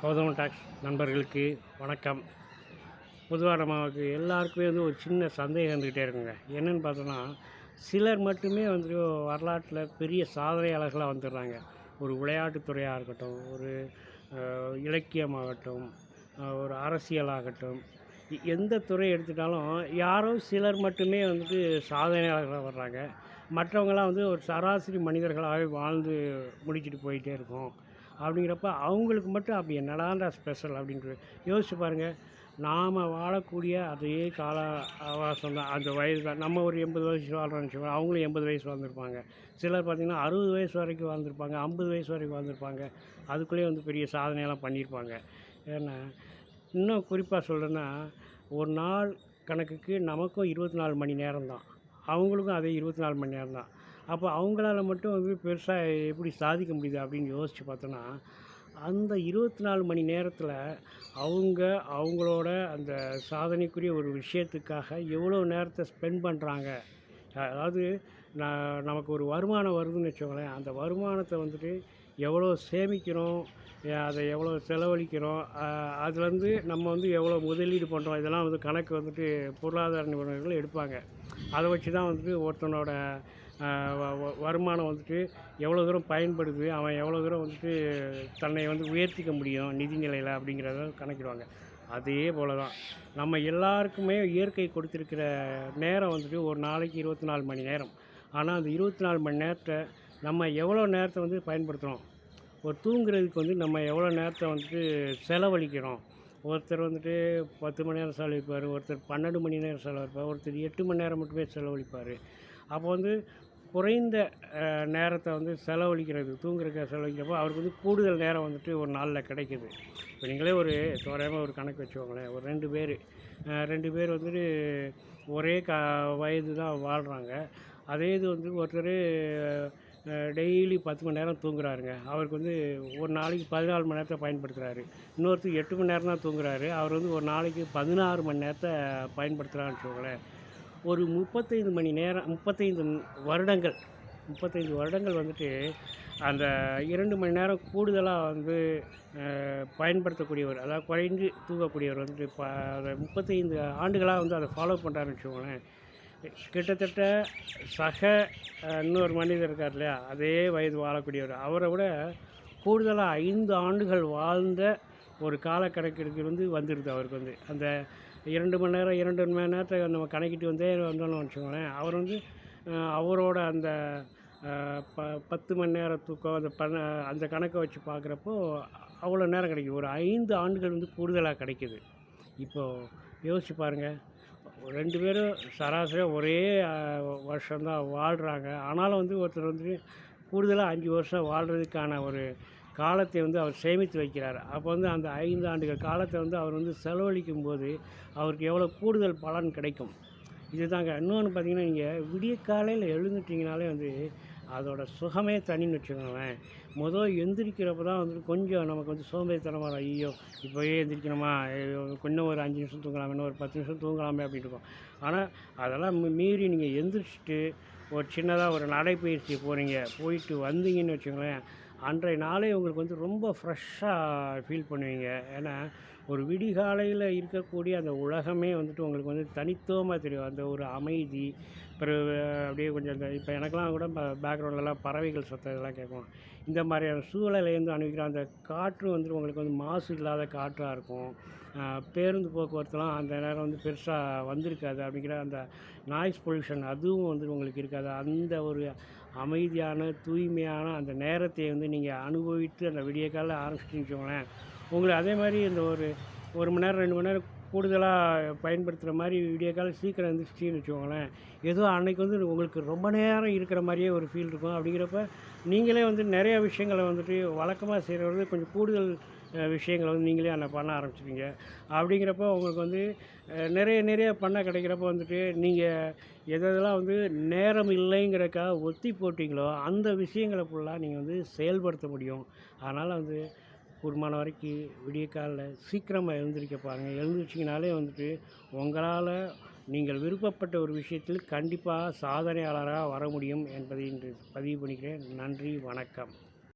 Gautama tax நண்பர்களுக்கு வணக்கம். பொதுவாக நமக்கு எல்லாருக்குமே வந்து ஒரு சின்ன சந்தேகம் இருந்துக்கிட்டே இருக்குங்க. என்னென்னு பார்த்தோன்னா சிலர் மட்டுமே வந்து வரலாற்றில் பெரிய சாதனையாளர்களாக வந்துடுறாங்க. ஒரு விளையாட்டுத்துறையாக இருக்கட்டும் ஒரு இலக்கியமாகட்டும் ஒரு அரசியலாகட்டும் எந்த துறை எடுத்துட்டாலும் யாரோ சிலர் மட்டுமே வந்துட்டு சாதனையாளர்களாக வர்றாங்க. மற்றவங்களாம் வந்து ஒரு சராசரி மனிதர்களாகவே வாழ்ந்து முடிச்சுட்டு போயிட்டே இருக்கோம். அப்படிங்கிறப்ப அவங்களுக்கு மட்டும் அப்படி என்னடாண்டா ஸ்பெஷல் அப்படின்ட்டு யோசிச்சு பாருங்கள் நாம் வாழக்கூடிய அதே கால அவகாசம் தான். அந்த வயது தான். நம்ம ஒரு எண்பது வயசு வாழ்கிறோம்னு வச்சுக்கோங்க அவங்களும் எண்பது வயசு வாழ்ந்துருப்பாங்க. சிலர் பார்த்திங்கன்னா அறுபது வயசு வரைக்கும் வாழ்ந்துருப்பாங்க ஐம்பது வயசு வரைக்கும் வாழ்ந்துருப்பாங்க. அதுக்குள்ளேயே வந்து பெரிய சாதனையெல்லாம் பண்ணியிருப்பாங்க. ஏன்னா இன்னும் குறிப்பாக சொல்கிறேன்னா ஒரு நாள் கணக்குக்கு நமக்கும் இருபத்தி நாலு மணி நேரம் தான் அவங்களுக்கும் அதே இருபத்தி நாலு மணி நேரம் தான் அப்போ அவங்களால மட்டும் வந்து பெருசாக எப்படி சாதிக்க முடியுது அப்படின்னு யோசித்து பார்த்தோன்னா அந்த இருபத்தி நாலு மணி நேரத்தில் அவங்க அவங்களோட அந்த சாதனைக்குரிய ஒரு விஷயத்துக்காக எவ்வளோ நேரத்தை ஸ்பெண்ட் பண்ணுறாங்க அதாவது நான் நமக்கு ஒரு வருமானம் வருதுன்னு வச்சுக்கோங்களேன் அந்த வருமானத்தை வந்துட்டு எவ்வளோ சேமிக்கிறோம் அதை எவ்வளோ செலவழிக்கிறோம் அதுலேருந்து நம்ம வந்து எவ்வளோ முதலீடு பண்ணுறோம் இதெல்லாம் வந்து கணக்கு வந்துட்டு பொருளாதார நிபுணர்கள் எடுப்பாங்க. அதை வச்சு தான் வந்துட்டு ஒருத்தனோட வருமானம் வந்துட்டு எவ்வளோ தூரம் பயன்படுது அவன் எவ்வளோ தூரம் வந்துட்டு தன்னை வந்து உயர்த்திக்க முடியும் நிதி நிலையில் அப்படிங்கிறத கணக்கிடுவாங்க. அதே போல தான் நம்ம எல்லாருக்குமே இயற்கை கொடுத்துருக்கிற நேரம் வந்துட்டு ஒரு நாளைக்கு இருபத்தி நாலு மணி நேரம். ஆனால் அந்த இருபத்தி நாலு மணி நேரத்தை நம்ம எவ்வளோ நேரத்தை வந்து பயன்படுத்துகிறோம் ஒரு தூங்குறதுக்கு வந்து நம்ம எவ்வளோ நேரத்தை வந்துட்டு செலவழிக்கிறோம். ஒருத்தர் வந்துட்டு பத்து மணி நேரம் செலவழிப்பார் ஒருத்தர் பன்னெண்டு மணி நேரம் செலவழிப்பார் ஒருத்தர் எட்டு மணி நேரம் மட்டுமே செலவழிப்பார். அப்போ வந்து குறைந்த நேரத்தை வந்து செலவழிக்கிறது தூங்குறதுக்கு செலவழிக்கிறப்போ அவருக்கு வந்து கூடுதல் நேரம் வந்துட்டு ஒரு நாளில் கிடைக்குது. இப்போ நீங்களே ஒரு தோராயமாக ஒரு கணக்கு வச்சுக்கோங்களேன். ஒரு ரெண்டு பேர் ரெண்டு பேர் வந்துட்டு ஒரே க வயது தான் வாழ்கிறாங்க அதே இது வந்து ஒருத்தர் டெய்லி பத்து மணி நேரம் தூங்குறாருங்க. அவருக்கு வந்து ஒரு நாளைக்கு பதினாலு மணி நேரத்தை பயன்படுத்துகிறாரு இன்னொருத்தர் எட்டு மணி நேரம் தான் தூங்குறாரு. அவர் வந்து ஒரு நாளைக்கு பதினாறு மணி நேரத்தை பயன்படுத்துகிறான்னு வச்சுக்கோங்களேன். ஒரு முப்பத்தைந்து மணி நேரம் முப்பத்தைந்து வருடங்கள் முப்பத்தைந்து வருடங்கள் வந்துட்டு அந்த இரண்டு மணி நேரம் கூடுதலாக வந்து பயன்படுத்தக்கூடியவர் அதாவது குறைந்து தூங்கக்கூடியவர் வந்துட்டு இப்போ அதை முப்பத்தைந்து ஆண்டுகளாக வந்து அதை ஃபாலோ பண்ணுறாருன்னு வச்சுக்கோங்களேன். கிட்டத்தட்ட சக இன்னொரு மனிதர் இருக்கார் இல்லையா? அதே வயது வாழக்கூடியவர். அவரை விட கூடுதலாக ஐந்து ஆண்டுகள் வாழ்ந்த ஒரு காலக்கணக்கிற்கு வந்து வந்துடுது அவருக்கு வந்து. அந்த இரண்டு மணி நேரம் இரண்டு மணி நேரத்தை நம்ம கணக்கிட்டு வந்தே வந்தோம்னு வச்சுக்கோங்களேன். அவர் வந்து அவரோட அந்த ப பத்து மணி நேர தூக்கம் அந்த பண அந்த கணக்கை வச்சு பார்க்குறப்போ அவ்வளோ நேரம் கிடைக்குது. ஒரு ஐந்து ஆண்டுகள் வந்து கூடுதலாக கிடைக்கிது. இப்போது யோசிச்சு பாருங்கள் ரெண்டு பேரும் சராசரியாக ஒரே வருஷம்தான் வாழ்கிறாங்க ஆனாலும் வந்து ஒருத்தர் வந்து கூடுதலாக அஞ்சு வருஷம் வாழ்கிறதுக்கான ஒரு காலத்தை வந்து அவர் சேமித்து வைக்கிறார். அப்போ வந்து அந்த ஐந்து ஆண்டுகள் காலத்தை வந்து அவர் வந்து செலவழிக்கும் போது அவருக்கு எவ்வளோ கூடுதல் பலன் கிடைக்கும். இதுதாங்க. இன்னொன்று பார்த்தீங்கன்னா நீங்கள் விடிய காலையில் எழுந்துட்டிங்கனாலே வந்து அதோட சுகமே தனின்னு வச்சுக்கோங்களேன். மொதல் எந்திரிக்கிறப்ப தான் வந்து கொஞ்சம் நமக்கு வந்து சோம்பேறித்தனமாக வரும். ஐயோ இப்போயே எந்திரிக்கணுமா? இன்னும் ஒரு அஞ்சு நிமிஷம் தூங்கலாமே இன்னும் ஒரு பத்து நிமிஷம் தூங்கலாமே அப்படின்னு இருக்கும். ஆனால் அதெல்லாம் மீறி நீங்கள் எந்திரிச்சிட்டு ஒரு சின்னதாக ஒரு நடைப்பயிற்சி போகிறீங்க போயிட்டு வந்தீங்கன்னு வச்சுக்கோங்களேன் அன்றைய நாளே உங்களுக்கு வந்து ரொம்ப ஃப்ரெஷ்ஷாக ஃபீல் பண்ணுவீங்க. ஏன்னா ஒரு விடிகாலையில் இருக்கக்கூடிய அந்த உலகமே வந்துட்டு உங்களுக்கு வந்து தனித்துவமாக தெரியும். அந்த ஒரு அமைதி பிறகு அப்படியே கொஞ்சம் இந்த இப்போ எனக்கெல்லாம் கூட பேக்ரவுண்ட்லலாம் பறவைகள் சத்தம் இதெல்லாம் கேட்கும் இந்த மாதிரியான சூழலைந்து அனுபவிக்கிற அந்த காற்று வந்துட்டு உங்களுக்கு வந்து மாசு இல்லாத காற்றாக இருக்கும். பேருந்து போக்குவரத்துலாம் அந்த நேரம் வந்து பெருசாக வந்திருக்காது. அப்படிங்கிற அந்த நாய்ஸ் பொல்யூஷன் அதுவும் வந்து உங்களுக்கு இருக்காது. அந்த ஒரு அமைதியான தூய்மையான அந்த நேரத்தை வந்து நீங்கள் அனுபவித்து அந்த விடிய காலையில் ஆரம்பிச்சிட்டின்னு வச்சுக்கோங்களேன். உங்களை அதே மாதிரி இந்த ஒரு ஒரு மணி நேரம் ரெண்டு மணி நேரம் கூடுதலாக பயன்படுத்துகிற மாதிரி விடிய காலம் சீக்கிரம் எழுந்திரிச்சின்னு வச்சுக்கோங்களேன். ஏதோ அன்னைக்கு வந்து உங்களுக்கு ரொம்ப நேரம் இருக்கிற மாதிரியே ஒரு ஃபீல் இருக்கும். அப்படிங்கிறப்ப நீங்களே வந்து நிறைய விஷயங்களை வந்துட்டு வழக்கமாக செய்கிறது கொஞ்சம் கூடுதல் விஷயங்களை வந்து நீங்களே அதை பண்ண ஆரம்பிச்சிட்டீங்க அப்படிங்கிறப்ப உங்களுக்கு வந்து நிறைய நிறைய பண்ண கிடைக்கிறப்ப வந்துட்டு நீங்கள் எதெல்லாம் வந்து நேரம் இல்லைங்கிறக்காக ஒத்தி போட்டிங்களோ அந்த விஷயங்களை ஃபுல்லாக நீங்கள் வந்து செயல்படுத்த முடியும். அதனால் வந்து கூடுமான வரைக்கும் விடிய காலில் சீக்கிரமாக எழுந்திருக்க பாருங்கள் எழுந்திரிச்சிங்கனாலே வந்துட்டு உங்களால் நீங்கள் விருப்பப்பட்ட ஒரு விஷயத்தில் கண்டிப்பாக சாதனையாளராக வர முடியும் என்பதை இன்று பதிவு பண்ணிக்கிறேன். நன்றி வணக்கம்.